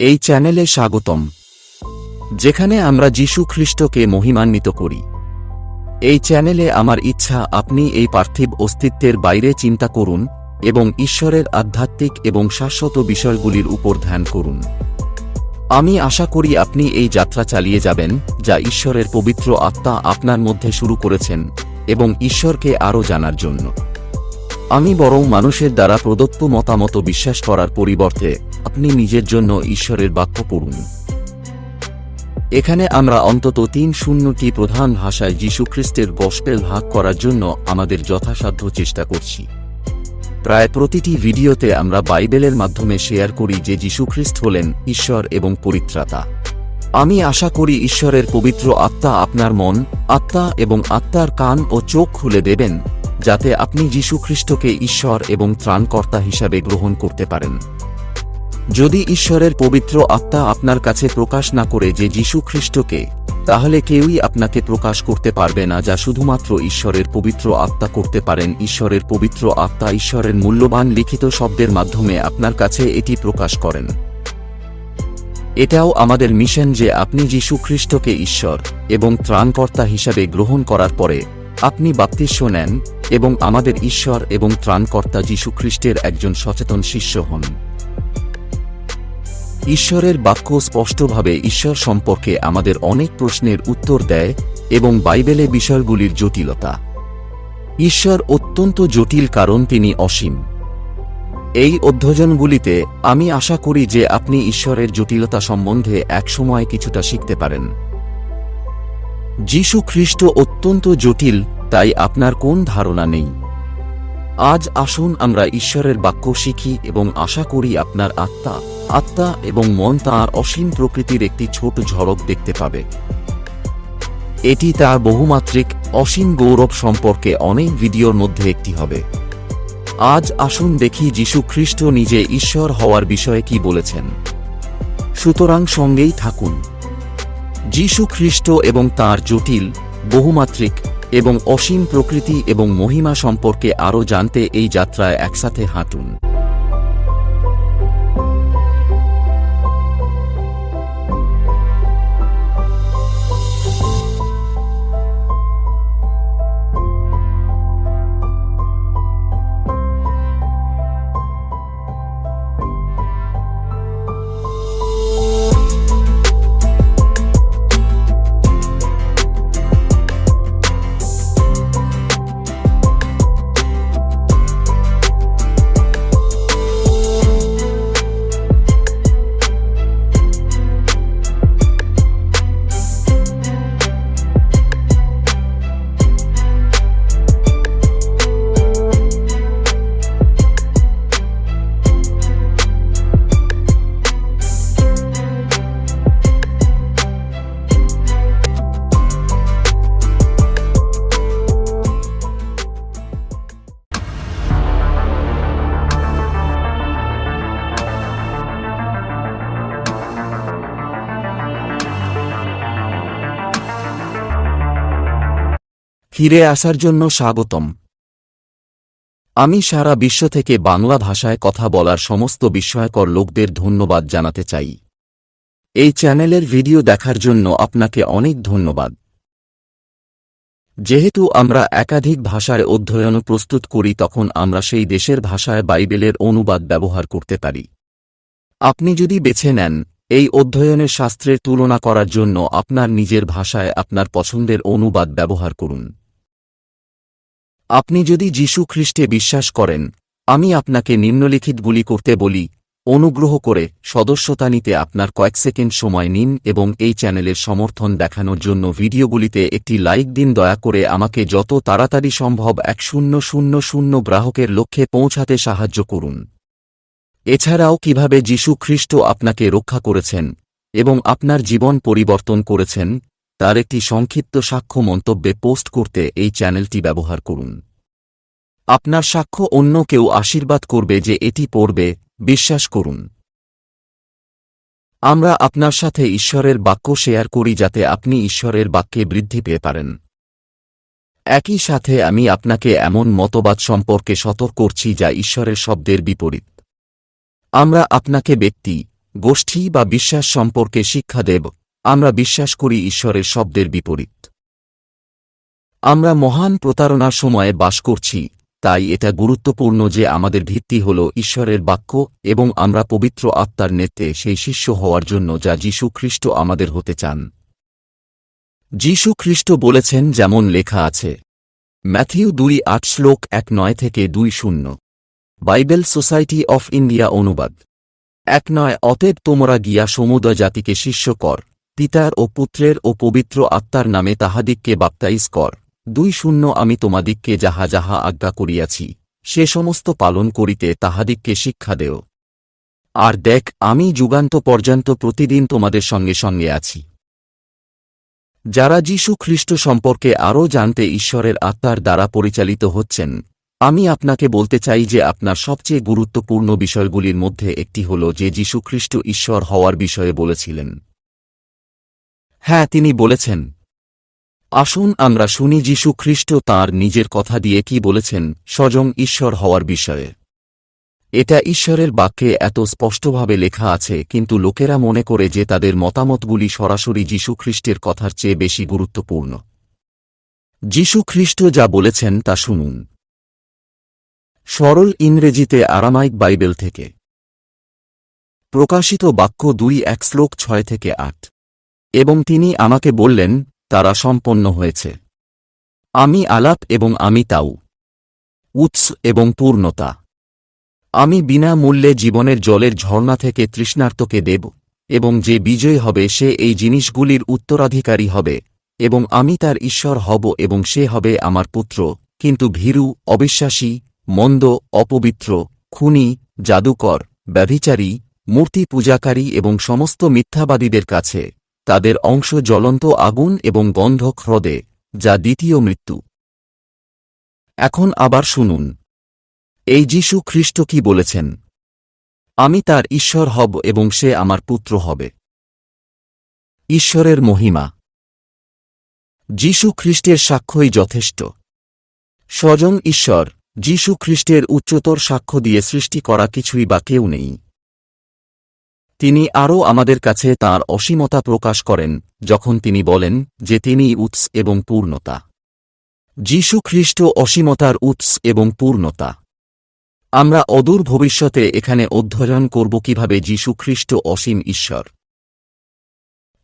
এই চ্যানেলে স্বাগতম। যেখানে আমরা যীশু খ্রিস্টকে মহিমান্বিত করি। এই চ্যানেলে আমার ইচ্ছা আপনি এই পার্থিব অস্তিত্বের বাইরে চিন্তা করুন এবং ঈশ্বরের আধ্যাত্মিক এবং শাশ্বত বিষয়গুলির উপর ধ্যান করুন। আমি আশা করি আপনি এই যাত্রা চালিয়ে যাবেন, যা ঈশ্বরের পবিত্র আত্মা আপনার মধ্যে শুরু করেছেন এবং ঈশ্বরকে আরও জানার জন্য। আমি বরং মানুষের দ্বারা প্রদত্ত মতামত বিশ্বাস করার পরিবর্তে আপনি নিজের জন্য ঈশ্বরের বাক্য পড়ুন। এখানে আমরা অন্তত তিন শূন্যটি প্রধান ভাষায় যীশুখ্রিস্টের গসপেল ভাগ করার জন্য আমাদের যথাসাধ্য চেষ্টা করছি। প্রায় প্রতিটি ভিডিওতে আমরা বাইবেলের মাধ্যমে শেয়ার করি যে যীশুখ্রিস্ট হলেন ঈশ্বর এবং পরিত্রাতা। আমি আশা করি ঈশ্বরের পবিত্র আত্মা আপনার মন, আত্মা এবং আত্মার কান ও চোখ খুলে দেবেন যাতে আপনি যীশুখ্রিস্টকে ঈশ্বর এবং ত্রাণকর্তা হিসাবে গ্রহণ করতে পারেন। যদি ঈশ্বরের পবিত্র আত্মা আপনার কাছে প্রকাশ না করে যে যীশু খ্রিস্টকে তাহলে কেউই আপনাকে প্রকাশ করতে পারবে না যা শুধুমাত্র ঈশ্বরের পবিত্র আত্মা করতে পারেন। ঈশ্বরের পবিত্র আত্মা ঈশ্বরের মূল্যবান লিখিত শব্দের মাধ্যমে আপনার কাছে এটি প্রকাশ করেন। এটাও আমাদের মিশন যে আপনি যীশু খ্রিস্টকে ঈশ্বর এবং ত্রাণকর্তা হিসাবে গ্রহণ করার পরে আপনি বাপ্তিস্য নেন এবং আমাদের ঈশ্বর এবং ত্রাণকর্তা যীশু খ্রিস্টের একজন সচেতন শিষ্য হন। ঈশ্বরের বাক্য স্পষ্টভাবে ঈশ্বর সম্পর্কে আমাদের অনেক প্রশ্নের উত্তর দেয় এবং বাইবেলে বিষয়গুলির জটিলতা। ঈশ্বর অত্যন্ত জটিল কারণ তিনি অসীম। এই অধ্যয়নগুলিতে আমি আশা করি যে আপনি ঈশ্বরের জটিলতা সম্বন্ধে একসময় কিছুটা শিখতে পারেন। যীশু খ্রিস্ট অত্যন্ত জটিল তাই আপনার কোন ধারণা নেই। আজ আসুন আমরা ঈশ্বরের বাক্য শিখি এবং আশা করি আপনার আত্মা আত্মা এবং মন তাঁর অসীম প্রকৃতির একটি ছোট ঝলক দেখতে পাবে। এটি তার বহুমাত্রিক, অসীম গৌরব সম্পর্কে অনেক ভিডিওর মধ্যে একটি হবে। আজ আসুন দেখি যীশু খ্রিস্ট নিজে ঈশ্বর হওয়ার বিষয়ে কি বলেছেন। সুতরাং সঙ্গেই থাকুন। যীশু খ্রিস্ট এবং তার জটিল, বহুমাত্রিক এবং অসীম প্রকৃতি এবং মহিমা সম্পর্কে আরও জানতে এই যাত্রায় একসাথে হাঁটুন। ফিরে আসার জন্য স্বাগতম। আমি সারা বিশ্ব থেকে বাংলা ভাষায় কথা বলার সমস্ত বিস্ময়কর লোকদের ধন্যবাদ জানাতে চাই। এই চ্যানেলের ভিডিও দেখার জন্য আপনাকে অনেক ধন্যবাদ। যেহেতু আমরা একাধিক ভাষার অধ্যয়ন প্রস্তুত করি, তখন আমরা সেই দেশের ভাষায় বাইবেলের অনুবাদ ব্যবহার করতে পারি। আপনি যদি বেছে নেন, এই অধ্যয়নের শাস্ত্রের তুলনা করার জন্য আপনার নিজের ভাষায় আপনার পছন্দের অনুবাদ ব্যবহার করুন। আপনি যদি যীশু খ্রিস্টে বিশ্বাস করেন, আমি আপনাকে নিম্নলিখিতগুলি করতে বলি। অনুগ্রহ করে সদস্যতা নিতে আপনার কয়েক সেকেন্ড সময় নিন এবং এই চ্যানেলের সমর্থন দেখানোর জন্য ভিডিওগুলিতে একটি লাইক দিন। দয়া করে আমাকে যত তাড়াতাড়ি সম্ভব এক শূন্য শূন্য শূন্য গ্রাহকের লক্ষ্যে পৌঁছাতে সাহায্য করুন। এছাড়াও কীভাবে যীশু খ্রিস্ট আপনাকে রক্ষা করেছেন এবং আপনার জীবন পরিবর্তন করেছেন, তার একটি সংক্ষিপ্ত সাক্ষ্য মন্তব্যে পোস্ট করতে এই চ্যানেলটি ব্যবহার করুন। আপনার সাক্ষ্য অন্য কেউ আশীর্বাদ করবে যে এটি পড়বে, বিশ্বাস করুন। আমরা আপনার সাথে ঈশ্বরের বাক্য শেয়ার করি যাতে আপনি ঈশ্বরের বাক্যে বৃদ্ধি পেয়ে পারেন। একই সাথে আমি আপনাকে এমন মতবাদ সম্পর্কে সতর্ক করছি যা ঈশ্বরের শব্দের বিপরীত। আমরা আপনাকে ব্যক্তি, গোষ্ঠী বা বিশ্বাস সম্পর্কে শিক্ষা দেব, আমরা বিশ্বাস করি ঈশ্বরের শব্দের বিপরীত। আমরা মহান প্রতারণার সময়ে বাস করছি তাই এটা গুরুত্বপূর্ণ যে আমাদের ভিত্তি হল ঈশ্বরের বাক্য এবং আমরা পবিত্র আত্মার নেত্রে সেই শিষ্য হওয়ার জন্য যা যীশু খ্রিস্ট আমাদের হতে চান। যীশু খ্রিস্ট বলেছেন যেমন লেখা আছে, ম্যাথিউ দুই আট শ্লোক এক নয় থেকে দুই শূন্য। বাইবেল সোসাইটি অফ ইন্ডিয়া অনুবাদ। এক নয়, অতএব তোমরা গিয়া সমুদয় জাতিকে শিষ্য কর, পিতার ও পুত্রের ও পবিত্র আত্মার নামে তাহাদিগকে বাপ্তাইজ কর। দুই শূন্য আমি তোমাদিগকে যাহা যাহা আজ্ঞা করিয়াছি, সে সমস্ত পালন করিতে তাহাদিগকে শিক্ষা দেও। আর দেখ, আমি যুগান্ত পর্যন্ত প্রতিদিন তোমাদের সঙ্গে সঙ্গে আছি। যারা যীশু খ্রিস্ট সম্পর্কে আরও জানতে ঈশ্বরের আত্মার দ্বারা পরিচালিত হচ্ছেন, আমি আপনাকে বলতে চাই যে আপনার সবচেয়ে গুরুত্বপূর্ণ বিষয়গুলির মধ্যে একটি হল যে যীশুখ্রিস্ট ঈশ্বর হওয়ার বিষয়ে বলেছিলেন। হ্যাঁ তিনি বলেছেন আসুন আমরা শুনি যীশু খ্রিস্ট তাঁর নিজের কথা দিয়ে কি বলেছেন স্বজং ঈশ্বর হওয়ার বিষয়ে। এটা ঈশ্বরের বাক্যে এত স্পষ্টভাবে লেখা আছে, কিন্তু লোকেরা মনে করে যে তাদের মতামতগুলি সরাসরি যীশু খ্রিস্টের কথার চেয়ে বেশি গুরুত্বপূর্ণ। যীশু খ্রিস্ট যা বলেছেন তা শুনুন। সরল ইংরেজিতে আরামাইক বাইবেল থেকে। প্রকাশিত বাক্য দুই এক শ্লোক ছয় থেকে আট। এবং তিনি আমাকে বললেন তারা সম্পন্ন হয়েছে। আমি আলাপ এবং আমি তাও। উৎস এবং পূর্ণতা। আমি বিনা মূল্যে জীবনের জলের ঝর্ণা থেকে তৃষ্ণার্তকে দেব, এবং যে বিজয় হবে সে এই জিনিসগুলির উত্তরাধিকারী হবে, এবং আমি তার ঈশ্বর হব এবং সে হবে আমার পুত্র, কিন্তু ভীরু, অবিশ্বাসী, মন্দ, অপবিত্র, খুনি, জাদুকর, ব্যভিচারী, মূর্তি পূজাকারী এবং সমস্ত মিথ্যাবাদীদের কাছে তাদের অংশ জ্বলন্ত আগুন এবং গন্ধ হ্রদে, যা দ্বিতীয় মৃত্যু। এখন আবার শুনুন। এই যীশু খ্রিস্ট কি বলেছেন? আমি তার ঈশ্বর হব এবং সে আমার পুত্র হবে। ঈশ্বরের মহিমা। যীশু খ্রিস্টের সাক্ষ্যই যথেষ্ট। স্বজন ঈশ্বর, যীশু খ্রিস্টের উচ্চতর সাক্ষ্য দিয়ে সৃষ্টি করা কিছুই বা কেউ নেই। তিনি আরও আমাদের কাছে তার অসীমতা প্রকাশ করেন, যখন তিনি বলেন যে তিনি উৎস এবং পূর্ণতা। যীশু খ্রিস্ট অসীমতার উৎস এবং পূর্ণতা। আমরা অদূর ভবিষ্যতে এখানে অধ্যয়ন করব কীভাবে যীশু খ্রিস্ট অসীম ঈশ্বর।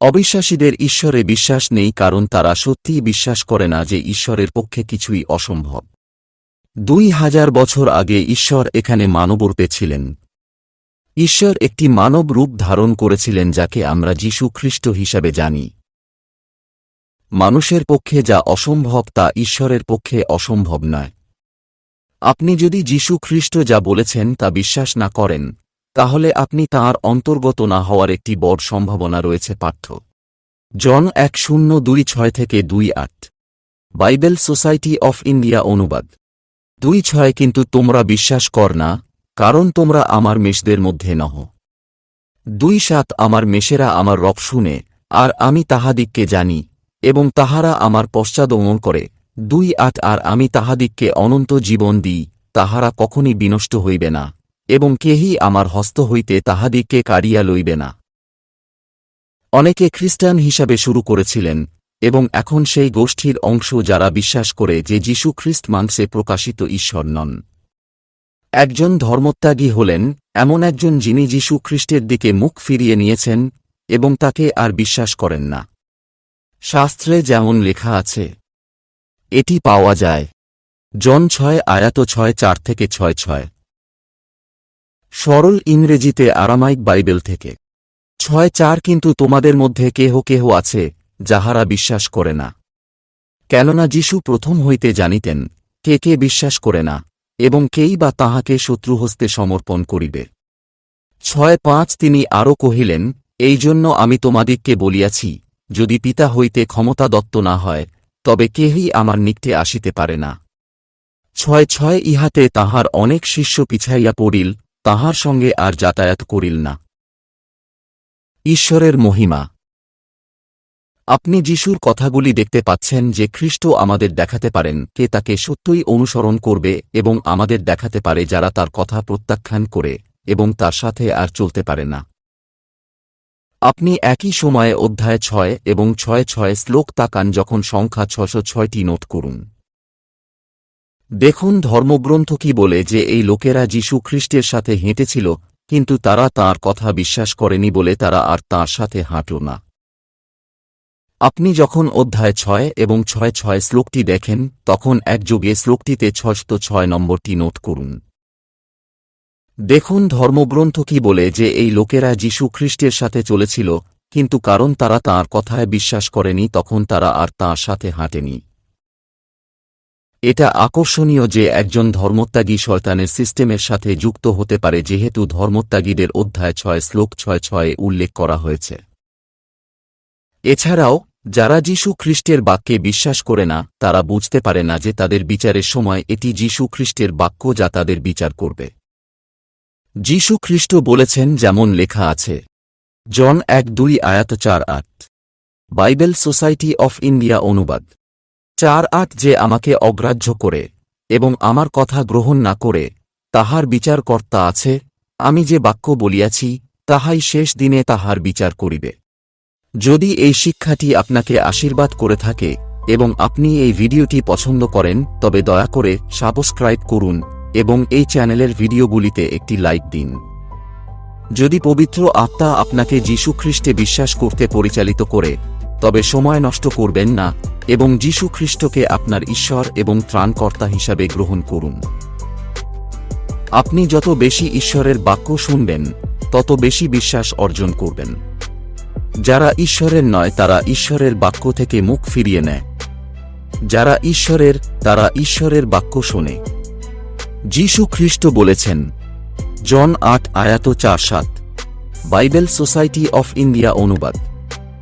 অবিশ্বাসীদের ঈশ্বরে বিশ্বাস নেই কারণ তারা সত্যিই বিশ্বাস করে না যে ঈশ্বরের পক্ষে কিছুই অসম্ভব। দুই হাজার বছর আগে ঈশ্বর এখানে মানবরূপে ছিলেন। ঈশ্বর একটি মানব রূপ ধারণ করেছিলেন যাকে আমরা যীশু খ্রিস্ট হিসাবে জানি। মানুষের পক্ষে যা অসম্ভব তা ঈশ্বরের পক্ষে অসম্ভব নয়। আপনি যদি যীশু খ্রিস্ট যা বলেছেন তা বিশ্বাস না করেন, তাহলে আপনি তাঁর অন্তর্গত না হওয়ার একটি বড় সম্ভাবনা রয়েছে পাঠ্য জন এক শূন্য দুই ছয় থেকে দুই আট। বাইবেল সোসাইটি অফ ইন্ডিয়া অনুবাদ। দুই ছয়, কিন্তু তোমরা বিশ্বাস কর না কারণ তোমরা আমার মেষদের মধ্যে নহ। দুই সাত আমার মেষেরা আমার রব শুনে, আর আমি তাহাদিককে জানি, এবং তাহারা আমার পশ্চাদমন করে। দুই আট আর আমি তাহাদিককে অনন্ত জীবন দিই, তাহারা কখনই বিনষ্ট হইবে না, এবং কেহি আমার হস্ত হইতে তাহাদিককে কাড়িয়া লইবে না। অনেকে খ্রিস্টান হিসাবে শুরু করেছিলেন, এবং এখন সেই গোষ্ঠীর অংশ যারা বিশ্বাস করে যে যীশু খ্রিস্ট মাংসে প্রকাশিত ঈশ্বর নন। একজন ধর্মত্যাগী হলেন, এমন একজন যিনি যীশু খ্রিস্টের দিকে মুখ ফিরিয়ে নিয়েছেন, এবং তাকে আর বিশ্বাস করেন না। শাস্ত্রে যেমন লেখা আছে, এটি পাওয়া যায়। জন ছয় আয়াত ছয় চার থেকে ছয় ছয়। সরল ইংরেজিতে আরামাইক বাইবেল থেকে, ছয় চার কিন্তু তোমাদের মধ্যে কেহ কেহ আছে, যাহারা বিশ্বাস করে না। কেননা যীশু প্রথম হইতে জানিতেন, কে কে বিশ্বাস করে না? এবং কেই বা তাহাকে শত্রু হস্তে সমর্পণ করিবে। ছয় পাঁচ তিনি আরও কহিলেন, এই জন্য আমি তোমাদিগকে বলিয়াছি, যদি পিতা হইতে ক্ষমতা দত্ত না হয়, তবে কেহই আমার নিকটে আসিতে পারে না। ছয় ছয় ইহাতে তাহার অনেক শিষ্য পিছাইয়া পড়িল, তাহার সঙ্গে আর যাতায়াত করিল না। ঈশ্বরের মহিমা আপনি যিশুর কথাগুলি দেখতে পাচ্ছেন যে খ্রিস্ট আমাদের দেখাতে পারেন, কে তাকে সত্যই অনুসরণ করবে এবং আমাদের দেখাতে পারে যারা তার কথা প্রত্যাখ্যান করে এবং তার সাথে আর চলতে পারে না। আপনি একই সময়ে অধ্যায় ছয় এবং ছয় ছয় শ্লোক তাকান যখন সংখ্যা ছশো ছয়টি নোট করুন। দেখুন ধর্মগ্রন্থ কি বলে যে এই লোকেরা যীশু খ্রিস্টের সাথে হেঁটেছিল, কিন্তু তারা তার কথা বিশ্বাস করেনি বলে তারা আর তার সাথে হাঁটল না। আপনি যখন অধ্যায় ছয় এবং ছয় ছয় শ্লোকটি দেখেন, তখন একযোগে শ্লোকটিতে ছশত ছয় নম্বরটি নোট করুন। দেখুন ধর্মগ্রন্থ কি বলে যে এই লোকেরা যীশু খ্রিস্টের সাথে চলেছিল, কিন্তু কারণ তারা তাঁর কথায় বিশ্বাস করেনি, তখন তারা আর তাঁর সাথে হাঁটেনি। এটা আকর্ষণীয় যে একজন ধর্মত্যাগী শয়তানের সিস্টেমের সাথে যুক্ত হতে পারে, যেহেতু ধর্মত্যাগীদের অধ্যায় ছয় শ্লোক ছয় ছয়ে উল্লেখ করা হয়েছে। এছাড়াও যারা যীশু খ্রিস্টের বাক্যে বিশ্বাস করে না, তারা বুঝতে পারে না যে তাদের বিচারের সময় এটি যীশু খ্রিস্টের বাক্য যা তাদের বিচার করবে। যীশু খ্রিস্ট বলেছেন যেমন লেখা আছে, জন এক দুই আয়াত চার আট, বাইবেল সোসাইটি অফ ইন্ডিয়া অনুবাদ, চার আট যে আমাকে অগ্রাহ্য করে এবং আমার কথা গ্রহণ না করে, তাহার বিচারকর্তা আছে, আমি যে বাক্য বলিয়াছি, তাহাই শেষ দিনে তাহার বিচার করিবে। যদি এই শিক্ষাটি আপনাকে আশীর্বাদ করে থাকে এবং আপনি এই ভিডিওটি পছন্দ করেন, তবে দয়া করে সাবস্ক্রাইব করুন এবং এই চ্যানেলের ভিডিওগুলিতে একটি লাইক দিন। যদি পবিত্র আত্মা আপনাকে যীশু খ্রিস্টে বিশ্বাস করতে পরিচালিত করে, তবে সময় নষ্ট করবেন না এবং যীশু খ্রিস্টকে আপনার ঈশ্বর এবং ত্রাণকর্তা হিসাবে গ্রহণ করুন। আপনি যত বেশি ঈশ্বরের বাক্য শুনবেন, তত বেশি বিশ্বাস অর্জন করবেন। যারা ঈশ্বরের নয়, তারা ঈশ্বরের বাক্য থেকে মুখ ফিরিয়ে নেয়। যারা ঈশ্বরের, তারা ঈশ্বরের বাক্য শোনে। যীশু খ্রিস্ট বলেছেন, জন আট আয়াত চার সাত, বাইবেল সোসাইটি অফ ইন্ডিয়া অনুবাদ।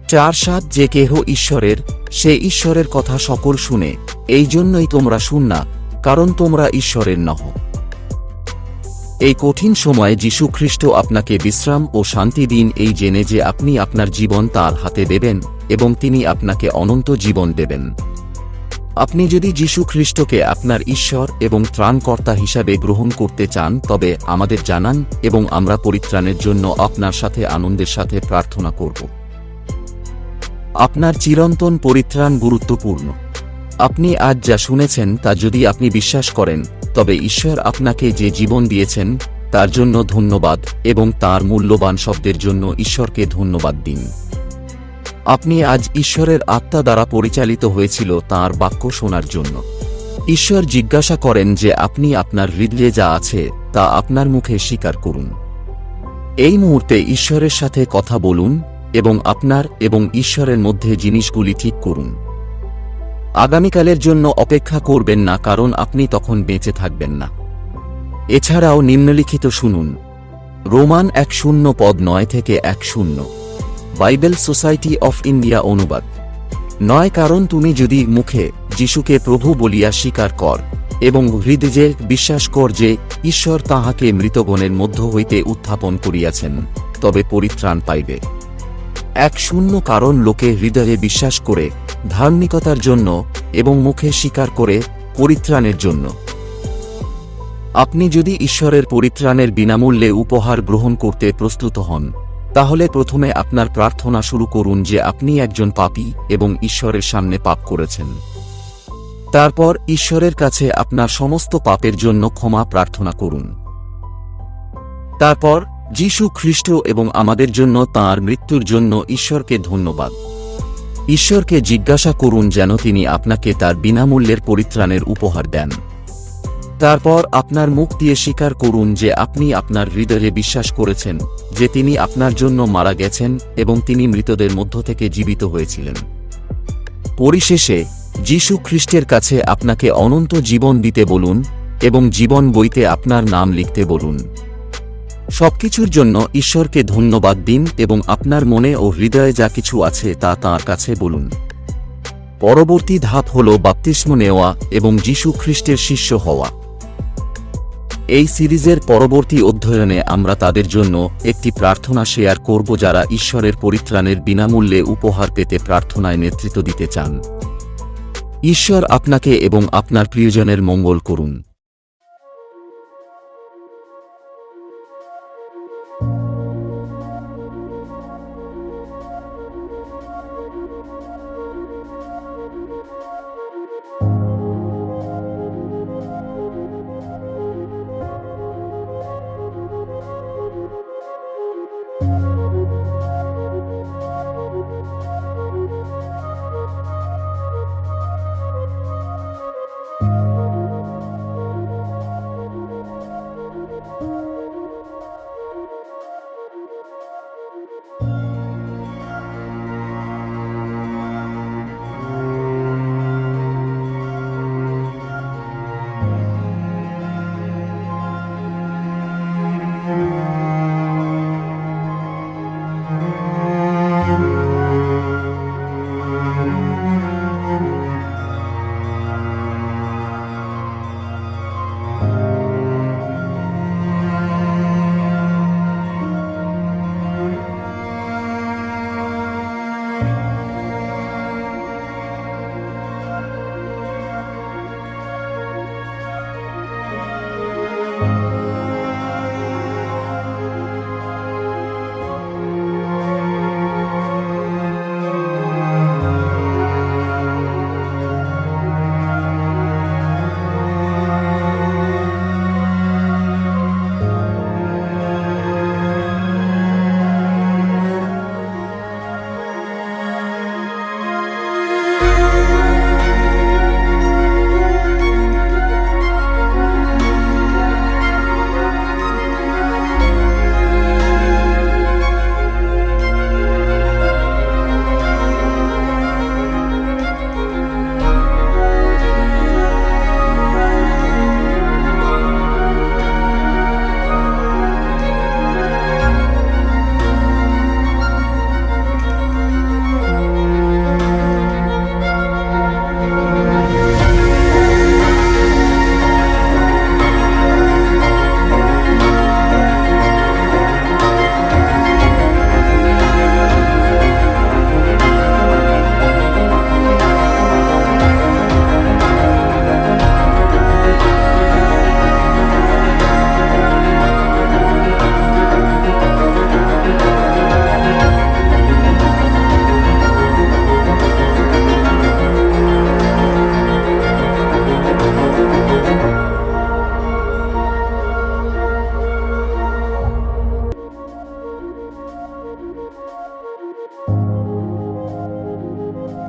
চার সাত যে কেহ ঈশ্বরের, সে ঈশ্বরের কথা সকল শুনে এই জন্যই তোমরা শুন না, কারণ তোমরা ঈশ্বরের নহ। এই কঠিন সময়ে যীশু খ্রিস্ট আপনাকে বিশ্রাম ও শান্তি দিন এই জেনে যে আপনি আপনার জীবন তার হাতে দেবেন এবং তিনি আপনাকে অনন্ত জীবন দেবেন। আপনি যদি যীশু খ্রিস্টকে আপনার ঈশ্বর এবং ত্রাণকর্তা হিসাবে গ্রহণ করতে চান, তবে আমাদের জানান এবং আমরা পরিত্রাণের জন্য আপনার সাথে আনন্দের সাথে প্রার্থনা করব। আপনার চিরন্তন পরিত্রাণ গুরুত্বপূর্ণ। আপনি আজ যা শুনেছেন তা যদি আপনি বিশ্বাস করেন তবে ঈশ্বর আপনাকে যে জীবন দিয়েছেন, তার জন্য ধন্যবাদ এবং তার মূল্যবান শব্দের জন্য ঈশ্বরকে ধন্যবাদ দিন। আপনি আজ ঈশ্বরের আত্মা দ্বারা পরিচালিত হয়েছিল তার বাক্য শোনার জন্য। ঈশ্বর জিজ্ঞাসা করেন যে আপনি আপনার হৃদয়ে যা আছে, তা আপনার মুখে স্বীকার করুন। এই মুহূর্তে ঈশ্বরের সাথে কথা বলুন এবং আপনার এবং ঈশ্বরের মধ্যে জিনিসগুলি ঠিক করুন। আগামীকালের জন্য অপেক্ষা করবেন না, কারণ আপনি তখন বেঁচে থাকবেন না। এছাড়াও নিম্নলিখিত শুনুন। রোমান এক শূন্য, পদ নয় থেকে এক শূন্য। বাইবেল সোসাইটি অফ ইন্ডিয়া অনুবাদ। নয়, কারণ তুমি যদি মুখে যিশুকে প্রভু বলিয়া স্বীকার কর এবং হৃদয়ে বিশ্বাস কর যে ঈশ্বর তাহাকে মৃতগণের মধ্য হইতে উত্থাপন করিয়াছেন, তবে পরিত্রাণ পাইবে। এক শূন্য, কারণ লোকে হৃদয়ে বিশ্বাস করে ধার্মিকতার জন্য এবং মুখে স্বীকার করে পরিত্রাণের জন্য। আপনি যদি ঈশ্বরের পরিত্রাণের বিনামূল্যে উপহার গ্রহণ করতে প্রস্তুত হন, তাহলে প্রথমে আপনার প্রার্থনা শুরু করুন যে আপনি একজন পাপী এবং ঈশ্বরের সামনে পাপ করেছেন। তারপর ঈশ্বরের কাছে আপনার সমস্ত পাপের জন্য ক্ষমা প্রার্থনা করুন। তারপর, যীশু খ্রিস্ট এবং আমাদের জন্য তাঁর মৃত্যুর জন্য ঈশ্বরকে ধন্যবাদ। ঈশ্বরকে জিজ্ঞাসা করুন যেন তিনি আপনাকে তার বিনামূল্যের পরিত্রাণের উপহার দেন। তারপর আপনার মুখ দিয়ে স্বীকার করুন যে আপনি আপনার হৃদয়ে বিশ্বাস করেছেন, যে তিনি আপনার জন্য মারা গেছেন এবং তিনি মৃতদের মধ্য থেকে জীবিত হয়েছিলেন। পরিশেষে, যীশু খ্রিস্টের কাছে আপনাকে অনন্ত জীবন দিতে বলুন এবং জীবন বইতে আপনার নাম লিখতে বলুন। সবকিছুর জন্য ঈশ্বরকে ধন্যবাদ দিন এবং আপনার মনে ও হৃদয়ে যা কিছু আছে তা তাঁর কাছে বলুন। পরবর্তী ধাপ হল বাপ্তিস্ম নেওয়া এবং যীশু খ্রিস্টের শিষ্য হওয়া। এই সিরিজের পরবর্তী অধ্যয়নে আমরা তাদের জন্য একটি প্রার্থনা শেয়ার করব যারা ঈশ্বরের পরিত্রাণের বিনামূল্যে উপহার পেতে প্রার্থনায় নেতৃত্ব দিতে চান। ঈশ্বর আপনাকে এবং আপনার প্রিয়জনের মঙ্গল করুন।